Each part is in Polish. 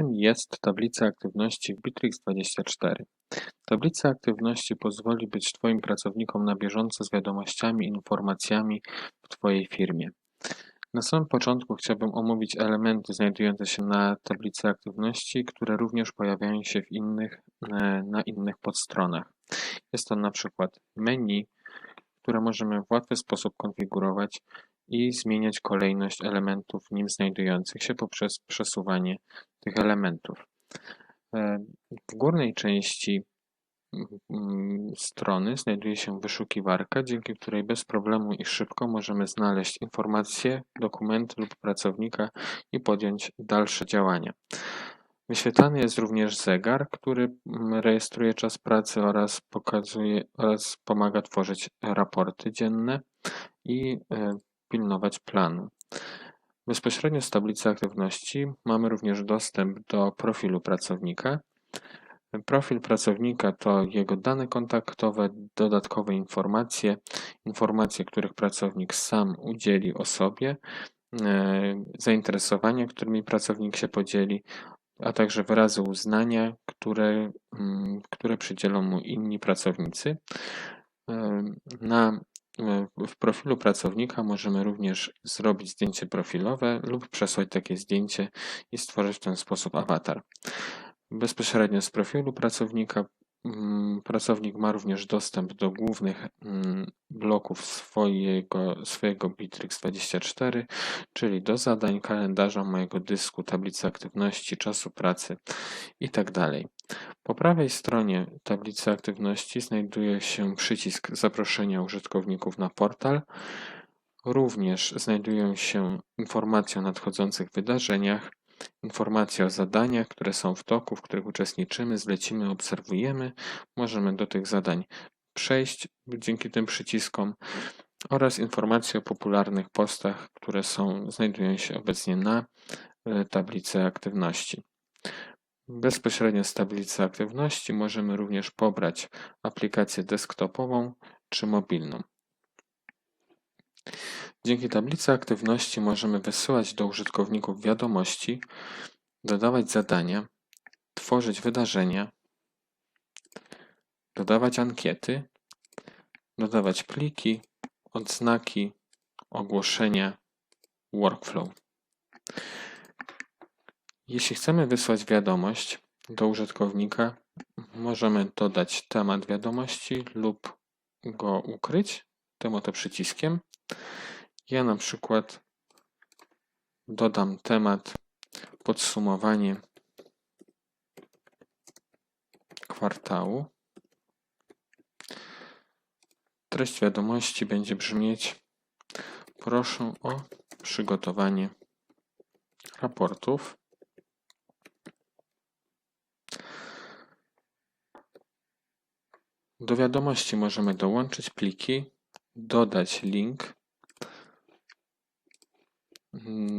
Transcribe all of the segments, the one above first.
Czym jest tablica aktywności w Bitrix24? Tablica aktywności pozwoli być Twoim pracownikom na bieżąco z wiadomościami i informacjami w Twojej firmie. Na samym początku chciałbym omówić elementy znajdujące się na tablicy aktywności, które również pojawiają się w innych, e, na innych podstronach. Jest to na przykład menu, które możemy w łatwy sposób konfigurować i zmieniać kolejność elementów w nim znajdujących się poprzez przesuwanie tych elementów. E, w górnej części mm, strony znajduje się wyszukiwarka, dzięki której bez problemu i szybko możemy znaleźć informacje, dokumenty lub pracownika i podjąć dalsze działania. Wyświetlany jest również zegar, który mm, rejestruje czas pracy oraz pokazuje oraz pomaga tworzyć raporty dzienne i e, pilnować planu. Bezpośrednio z tablicy aktywności mamy również dostęp do profilu pracownika. Profil pracownika to jego dane kontaktowe, dodatkowe informacje, informacje, których pracownik sam udzieli osobie, e, zainteresowania, którymi pracownik się podzieli, a także wyrazy uznania, które, mm, które przydzielą mu inni pracownicy. E, na w profilu pracownika możemy również zrobić zdjęcie profilowe lub przesłać takie zdjęcie i stworzyć w ten sposób awatar. Bezpośrednio z profilu pracownika pracownik ma również dostęp do głównych mm, bloków swojego, swojego Bitrix24, czyli do zadań, kalendarza, mojego dysku, tablicy aktywności, czasu pracy itd. Tak po prawej stronie tablicy aktywności znajduje się przycisk zaproszenia użytkowników na portal. Również znajdują się informacje o nadchodzących wydarzeniach, informacje o zadaniach, które są w toku, w których uczestniczymy, zlecimy, obserwujemy. Możemy do tych zadań przejść dzięki tym przyciskom oraz informacje o popularnych postach, które są, znajdują się obecnie na e, tablicy aktywności. Bezpośrednio z tablicy aktywności możemy również pobrać aplikację desktopową czy mobilną. Dzięki tablicy aktywności możemy wysyłać do użytkowników wiadomości, dodawać zadania, tworzyć wydarzenia, dodawać ankiety, dodawać pliki, odznaki, ogłoszenia, workflow. Jeśli chcemy wysłać wiadomość do użytkownika, możemy dodać temat wiadomości lub go ukryć tym oto przyciskiem. Ja na przykład dodam temat podsumowanie kwartału. Treść wiadomości będzie brzmieć: Proszę o przygotowanie raportów. Do wiadomości możemy dołączyć pliki, dodać link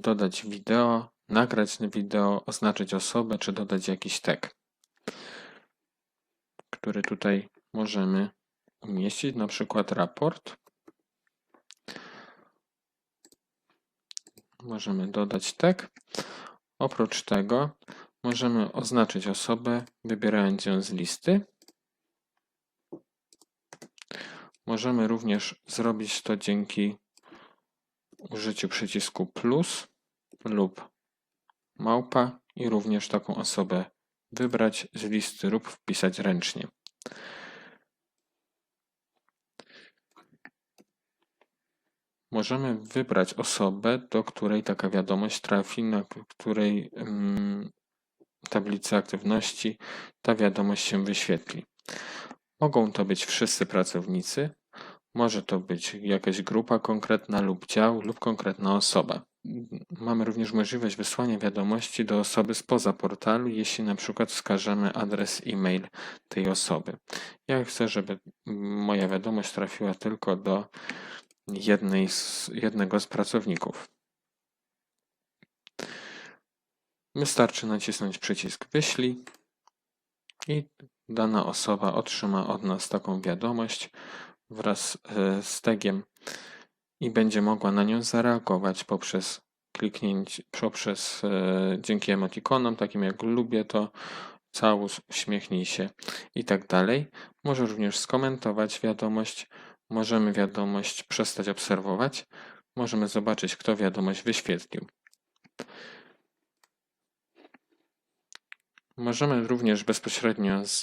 dodać wideo, nagrać wideo, oznaczyć osobę, czy dodać jakiś tag, który tutaj możemy umieścić, na przykład raport. Możemy dodać tag. Oprócz tego możemy oznaczyć osobę, wybierając ją z listy. Możemy również zrobić to dzięki użyciu przycisku plus lub małpa i również taką osobę wybrać z listy lub wpisać ręcznie. Możemy wybrać osobę, do której taka wiadomość trafi, na której um, tablicy aktywności ta wiadomość się wyświetli. Mogą to być wszyscy pracownicy, może to być jakaś grupa konkretna lub dział lub konkretna osoba. Mamy również możliwość wysłania wiadomości do osoby spoza portalu, jeśli na przykład wskażemy adres e-mail tej osoby. Ja chcę, żeby moja wiadomość trafiła tylko do jednej z, jednego z pracowników. Wystarczy nacisnąć przycisk wyślij i dana osoba otrzyma od nas taką wiadomość wraz e, z tagiem i będzie mogła na nią zareagować poprzez kliknięć poprzez e, dzięki emotikonom, takim jak lubię to, całus, uśmiechnij się i tak dalej. Może również skomentować wiadomość, możemy wiadomość przestać obserwować, możemy zobaczyć, kto wiadomość wyświetlił. Możemy również bezpośrednio z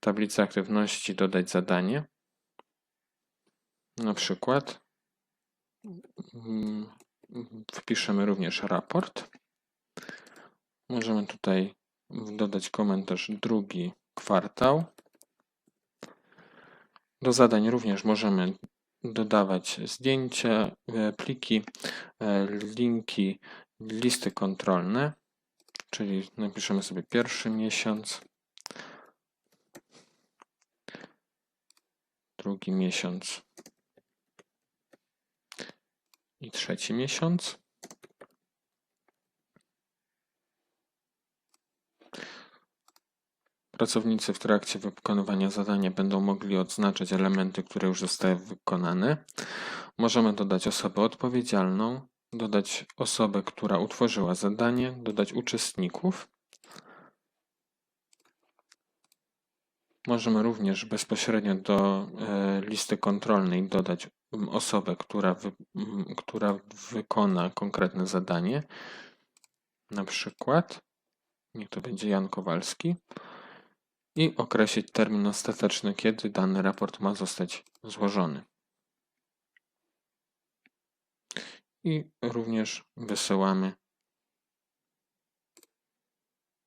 tablicy aktywności dodać zadanie. Na przykład mm, wpiszemy również raport. Możemy tutaj dodać komentarz drugi kwartał. Do zadań również możemy dodawać zdjęcia, e, pliki, e, linki, listy kontrolne, czyli napiszemy sobie pierwszy miesiąc, drugi miesiąc i trzeci miesiąc. Pracownicy w trakcie wykonywania zadania będą mogli odznaczyć elementy, które już zostały wykonane. Możemy dodać osobę odpowiedzialną, dodać osobę, która utworzyła zadanie, dodać uczestników. Możemy również bezpośrednio do e, listy kontrolnej dodać osobę, która, wy, która wykona konkretne zadanie. Na przykład, niech to będzie Jan Kowalski i określić termin ostateczny, kiedy dany raport ma zostać złożony. I również wysyłamy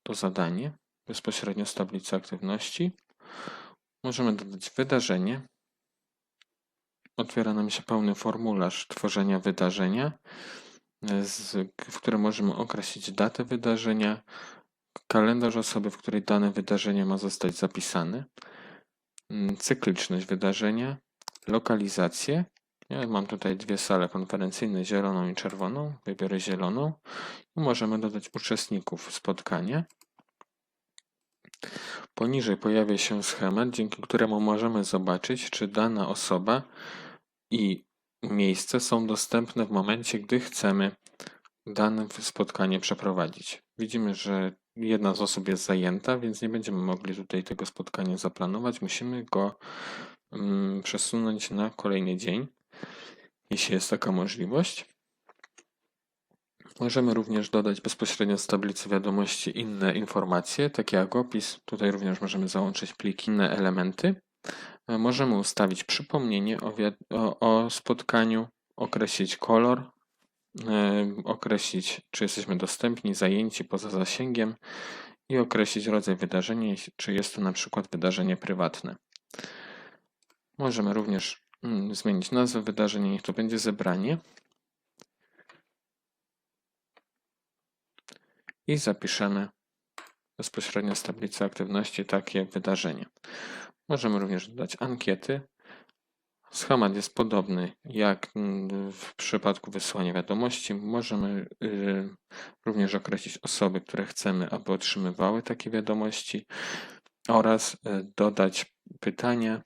to zadanie bezpośrednio z tablicy aktywności. Możemy dodać wydarzenie. Otwiera nam się pełny formularz tworzenia wydarzenia, w którym możemy określić datę wydarzenia, kalendarz osoby, w której dane wydarzenie ma zostać zapisane, cykliczność wydarzenia, lokalizację. Ja mam tutaj dwie sale konferencyjne, zieloną i czerwoną. Wybiorę zieloną możemy dodać uczestników spotkania. Poniżej pojawia się schemat, dzięki któremu możemy zobaczyć, czy dana osoba i miejsce są dostępne w momencie, gdy chcemy dane spotkanie przeprowadzić. Widzimy, że jedna z osób jest zajęta, więc nie będziemy mogli tutaj tego spotkania zaplanować. Musimy go mm, przesunąć na kolejny dzień, jeśli jest taka możliwość. Możemy również dodać bezpośrednio z tablicy wiadomości inne informacje, takie jak opis. Tutaj również możemy załączyć pliki, inne elementy. E, możemy ustawić przypomnienie o, o, spotkaniu, określić kolor określić, czy jesteśmy dostępni, zajęci poza zasięgiem i określić rodzaj wydarzenia, czy jest to na przykład wydarzenie prywatne. Możemy również mm, zmienić nazwę wydarzenia, niech to będzie zebranie. I zapiszemy bezpośrednio z tablicy aktywności takie wydarzenie. Możemy również dodać ankiety, Schemat jest podobny jak mm, w przypadku wysyłania wiadomości. Możemy y, również określić osoby, które chcemy, aby otrzymywały takie wiadomości oraz y, dodać pytania,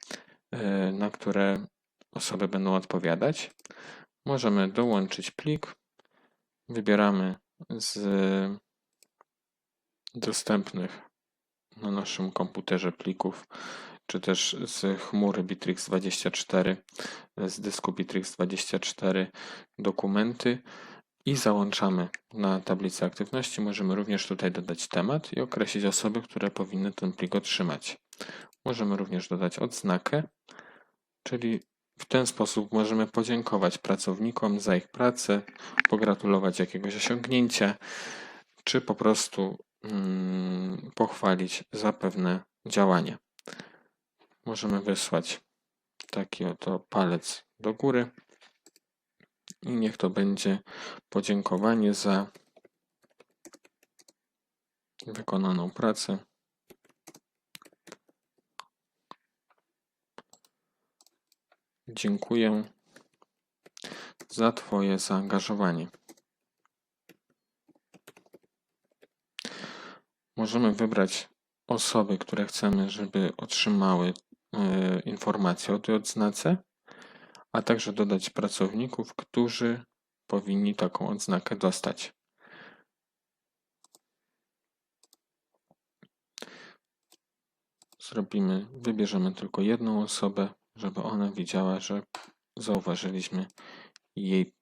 y, na które osoby będą odpowiadać. Możemy dołączyć plik. Wybieramy z dostępnych na naszym komputerze plików czy też z chmury Bittrex24, z dysku Bittrex24 dokumenty i załączamy na tablicę aktywności. Możemy również tutaj dodać temat i określić osoby, które powinny ten plik otrzymać. Możemy również dodać odznakę, czyli w ten sposób możemy podziękować pracownikom za ich pracę, pogratulować jakiegoś osiągnięcia, czy po prostu mm, pochwalić za pewne działania możemy wysłać taki oto palec do góry i niech to będzie podziękowanie za wykonaną pracę. Dziękuję za Twoje zaangażowanie. Możemy wybrać osoby, które chcemy, żeby otrzymały informacje o tej odznace, a także dodać pracowników, którzy powinni taką odznakę dostać. Zrobimy, wybierzemy tylko jedną osobę, żeby ona widziała, że zauważyliśmy jej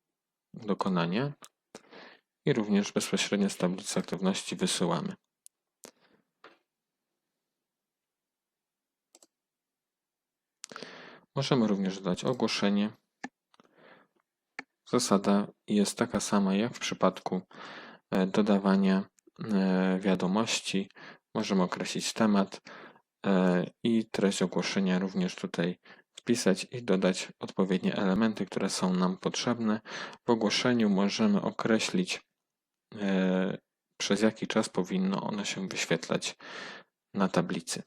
dokonanie i również bezpośrednio z tablicy aktywności wysyłamy. Możemy również dodać ogłoszenie. Zasada jest taka sama jak w przypadku e, dodawania e, wiadomości. Możemy określić temat e, i treść ogłoszenia również tutaj wpisać i dodać odpowiednie elementy, które są nam potrzebne. W ogłoszeniu możemy określić przez jaki czas powinno ono się wyświetlać na tablicy.